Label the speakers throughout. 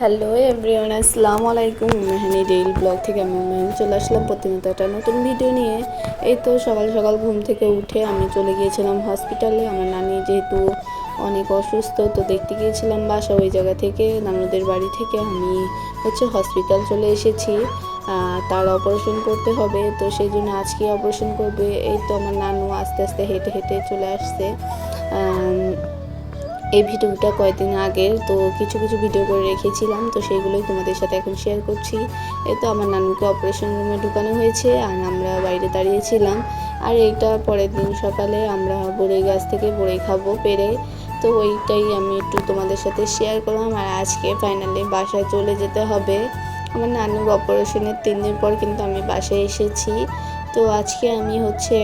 Speaker 1: Hello everyone আসসালামু আলাইকুম মেহানি ডেইল blog থেকে আমি চলে আসলাম প্রতিনিয়ত একটা নতুন ভিডিও নিয়ে। এই তো সকাল সকাল ঘুম থেকে উঠে আমি চলে গিয়েছিলাম হসপিটালে আমার নানি যেহেতু অনেক অসুস্থ, তো দেখতে গিয়েছিলাম বাসা ওই জায়গা থেকে, নানুদের বাড়ি থেকে। আমি হচ্ছে হসপিটাল চলে এসেছি। তার অপারেশন করতে হবে, তো সেই জন্য আজকে অপারেশন করবে। এই তো আমার নানু আস্তে আস্তে হেঁটে হেঁটে চলে আসছে। এই ভিডিওটা কয়েকদিন আগের তো কিছু কিছু ভিডিও করে রেখেছিলাম, তো সেইগুলোই তোমাদের সাথে এখন শেয়ার করছি। এই তো আমার নানুকে অপারেশন রুমে ঢুকানো হয়েছে আর আমরা বাইরে দাঁড়িয়েছিলাম। আর এইটা পরের দিন সকালে আমরা বড়ই গাছ থেকে বড়ই খাব পেরে। তো ওইটাই আমি একটু তোমাদের সাথে শেয়ার করলাম আর আজকে ফাইনালি বাসায় চলে যেতে হবে। আমার নানুর অপারেশনের তিন দিন পর কিন্তু আমি বাসায় এসেছি। তো আজকে আমি হচ্ছে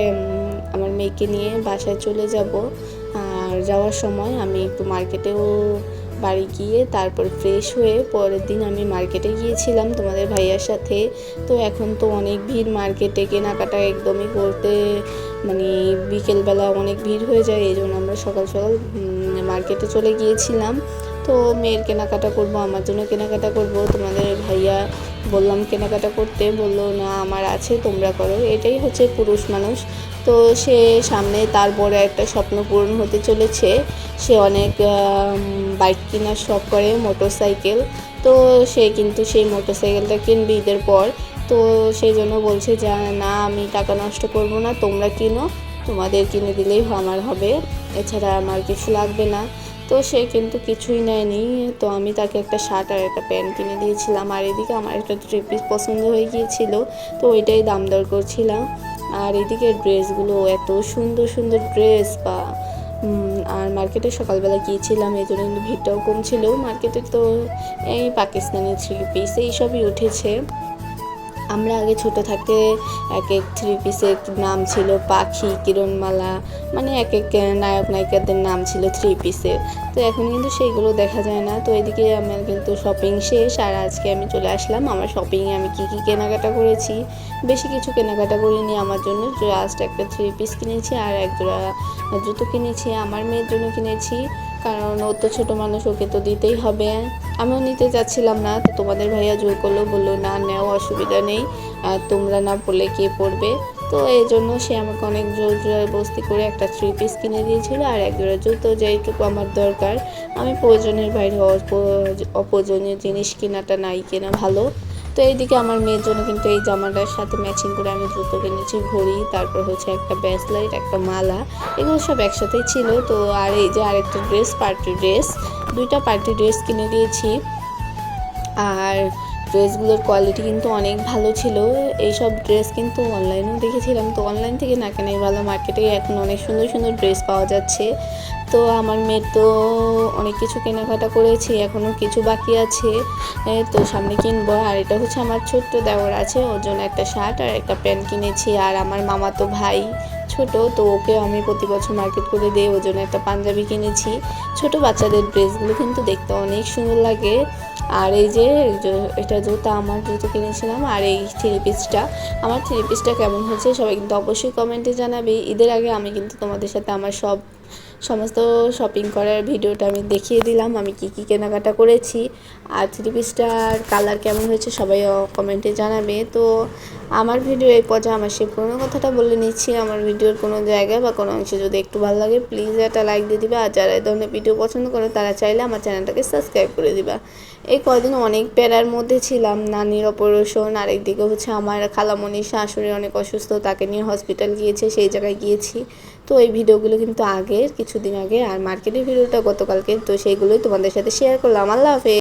Speaker 1: আমার মেয়েকে নিয়ে বাসায় চলে যাব। যাওয়ার সময় আমি একটু মার্কেটেও বাড়ি গিয়ে তারপর ফ্রেশ হয়ে পরের দিন আমি মার্কেটে গিয়েছিলাম তোমাদের ভাইয়ার সাথে। তো এখন তো অনেক ভিড় মার্কেটে কেনাকাটা একদমই করতে মানে বিকেলবেলা অনেক ভিড় হয়ে যায়, এই জন্য আমরা সকাল সকাল মার্কেটে চলে গিয়েছিলাম। তো মেয়ের কেনাকাটা করব, আমার জন্য কেনাকাটা করব, তোমাদের ভাইয়া বললাম কেনাকাটা করতে, বলল, না, আমার আছে, তোমরা করো। এটাই হচ্ছে পুরুষ মানুষ। তো সে সামনে তার বড় একটা স্বপ্ন পূরণ হতে চলেছে। সে অনেক বাইক কেনার শখ করে মোটর সাইকেল তো সে কিন্তু সেই মোটর সাইকেলটা কিনবে ঈদের পর। তো সেই জন্য বলছে যে, না, আমি টাকা নষ্ট করব না, তোমরা কিনো, তোমাদের কিনে দিলেই আমার হবে। এছাড়া আমার কিছু লাগবে না। তো সে কিন্তু কিছুই নেয়নি। তো আমি তাকে একটা শার্ট আর একটা প্যান্ট কিনে দিয়েছিলাম। আর এদিকে আমার একটা থ্রি পিস পছন্দ হয়ে গিয়েছিল। তো ওইটাই দাম দর করছিলাম। আর এদিকে ড্রেসগুলো এত সুন্দর সুন্দর ড্রেস, বা আর মার্কেটে সকালবেলা গিয়েছিলাম, এই জন্য ভিড়টাও কম ছিল মার্কেটে তো এই পাকিস্তানি থ্রি পিস এইসবই উঠেছে। আমরা আগে ছোট থাকতে এক এক থ্রি পিসের নাম ছিল পাখি, কিরণমালা মানে এক এক নায়ক, নায়িকাদের নাম ছিল থ্রি পিসের তো এখন কিন্তু সেইগুলো দেখা যায় না। তো এদিকে আমার কিন্তু শপিং শেষ, আর আজকে আমি চলে আসলাম। আমার শপিংয়ে আমি কি কি কেনাকাটা করেছি? বেশি কিছু কেনাকাটা করিনি আমার জন্য। জাস্ট একটা থ্রি পিস কিনেছি, আর এক জোড়া জুতো কিনেছি, আমার মেয়ের জন্য কিনেছি। কারণ ও তো ছোটো মানুষ, ওকে তো দিতেই হবে। আমিও নিতে চাচ্ছিলাম না, তো তোমাদের ভাইয়া জোর করল, বলল, না, নেও, অসুবিধা নেই তোমরা না পড়লে কে পড়বে? তো এই জন্য সে আমাকে অনেক জোর জোর বস্তি করে একটা থ্রি পিস কিনে দিয়েছিল, আর এক জোড়া জুতো যেইটুকু আমার দরকার। আমি প্রয়োজনের বাইরে অপ- অপ্রয়োজনীয় জিনিস কেনাটা নাই কেনা ভালো। তো এইদিকে আমার মেয়ের জন্য কিন্তু এই জামাটার সাথে ম্যাচিং করে আমি জুতো কিনেছি, ঘড়ি, তারপর হচ্ছে একটা ব্যাসলাইট একটা মালা, এগুলো সব একসাথেই ছিল। তো আর এই যে আরেকটা ড্রেস পার্টি ড্রেস দুইটা পার্টি ড্রেস কিনে দিয়েছি। আর ড্রেসগুলোর কোয়ালিটি কিন্তু অনেক ভালো ছিল। এইসব ড্রেস কিন্তু অনলাইনেও দেখেছিলাম। তো অনলাইন থেকে না কেনাই ভালো। মার্কেটে এখন অনেক সুন্দর সুন্দর ড্রেস পাওয়া যাচ্ছে। তো আমার মেয়ের তো অনেক কিছু কেনাকাটা করেছি। এখনও কিছু বাকি আছে। তো সামনে কিনবো। আর এটা হচ্ছে আমার ছোট্ট দেওয়ার আছে। ওর জন্য একটা শার্ট আর একটা প্যান্ট কিনেছি। আর আমার মামা তো ভাই ছোট, তো ওকে আমি প্রতি বছর মার্কেট করে দিয়ে ওর জন্য একটা পাঞ্জাবি কিনেছি। ছোট বাচ্চাদের ড্রেসগুলো কিন্তু দেখতে অনেক সুন্দর লাগে। আর এই যে এটা জুতা আমার জুতো কিনেছিলাম। আর এই থ্রি পিসটা আমার থ্রি পিসটা কেমন হয়েছে সবাই কিন্তু অবশ্যই কমেন্টে জানাবে। ঈদের আগে আমি কিন্তু তোমাদের সাথে আমার সব, সমস্ত শপিং করার ভিডিওটা আমি দেখিয়ে দিলাম। আমি কি কি কেনাকাটা করেছি। আর থ্রি পিসটার কালার কেমন হয়েছে সবাই কমেন্টে জানাবে। তো আমার ভিডিও এই পর্যায়ে আমার সেই পুরোনো কথাটা বলে নিচ্ছি। আমার ভিডিওর কোনো জায়গায় বা কোনো অংশে যদি একটু ভালো লাগে প্লিজ একটা লাইক দিয়ে দিবে। আর যারা এই ধরনের ভিডিও পছন্দ করে, তারা চাইলে আমার চ্যানেলটাকে সাবস্ক্রাইব করে দিবা। এই কদিন অনেক প্যারার মধ্যে ছিলাম, নানির অপারেশন আর একদিকে হচ্ছে আমার খালামণির শাশুড়ি অনেক অসুস্থ, তাকে নিয়ে হসপিটাল গিয়েছে, সেই জায়গায় গিয়েছি। তো এই ভিডিওগুলো কিন্তু আগের, কিছুদিন আগে। আর মার্কেটের ভিডিওটা গতকালকে, তো সেইগুলোই তোমাদের সাথে শেয়ার করলাম। আল্লাহ হাফেজ।